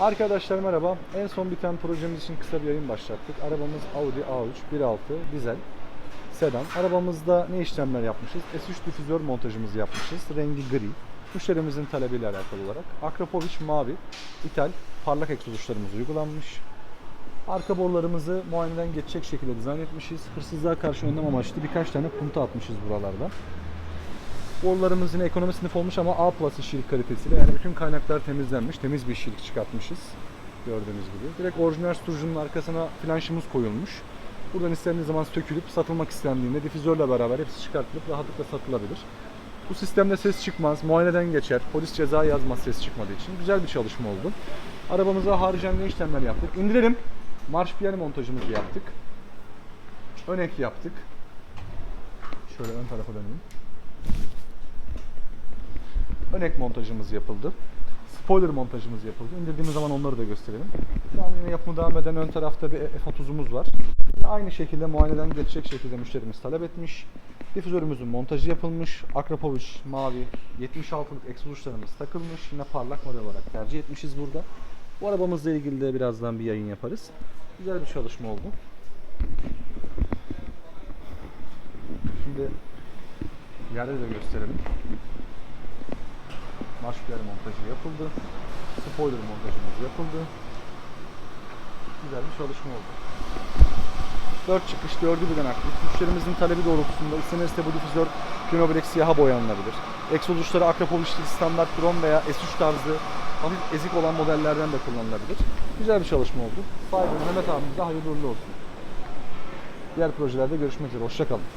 Arkadaşlar merhaba. En son biten projemiz için kısa bir yayın başlattık. Arabamız Audi A3 1.6 dizel sedan. Arabamızda ne işlemler yapmışız? S3 difüzör montajımızı yapmışız. Rengi gri. Müşterimizin talebiyle alakalı olarak. Akrapovic mavi, ithal parlak egzoz uçlarımız uygulanmış. Arka borularımızı muayeneden geçecek şekilde dizayn etmişiz. Hırsızlığa karşı önlem amaçlı birkaç tane punta atmışız buralarda. Borularımız yine ekonomi sınıf olmuş ama A plus işçilik kalitesiyle yani bütün kaynaklar temizlenmiş, temiz bir işçilik çıkartmışız. Gördüğünüz gibi. Direkt orijinal sturcunun arkasına flanşımız koyulmuş. Buradan istendiği zaman sökülüp satılmak istendiğinde difüzörle beraber hepsi çıkartılıp rahatlıkla satılabilir. Bu sistemde ses çıkmaz, muayeneden geçer, polis ceza yazmaz ses çıkmadığı için. Güzel bir çalışma oldu. Arabamıza haricen ne işlemler yaptık? İndirelim. Marş piyano montajımızı yaptık. Ön ek yaptık. Şöyle ön tarafa dönelim. Ön ek montajımız yapıldı. Spoiler montajımız yapıldı. İndirdiğimiz zaman onları da gösterelim. Şu an yine yapımı devam eden ön tarafta bir F30'umuz var. Yine aynı şekilde muayeneden geçecek şekilde müşterimiz talep etmiş. Difüzörümüzün montajı yapılmış. Akrapovic mavi 76'lık egzoz uçlarımız takılmış. Yine parlak model olarak tercih etmişiz burada. Bu arabamızla ilgili de birazdan bir yayın yaparız. Güzel bir çalışma oldu. Şimdi yerde de gösterelim. Marşpiyer montajı yapıldı. Spoiler montajımız yapıldı. Güzel bir çalışma oldu. 4 çıkış, 4'ü birden aktif. Müşterimizin talebi doğrultusunda istenirse bu difüzör Pinobrex siyaha boyanılabilir. Egzoz uçları Akrapovic standart krom veya S3 tarzı hafif ezik olan modellerden de kullanılabilir. Güzel bir çalışma oldu. Sahibi Mehmet abimize hayırlı uğurlu olsun. Diğer projelerde görüşmek üzere. Hoşçakalın.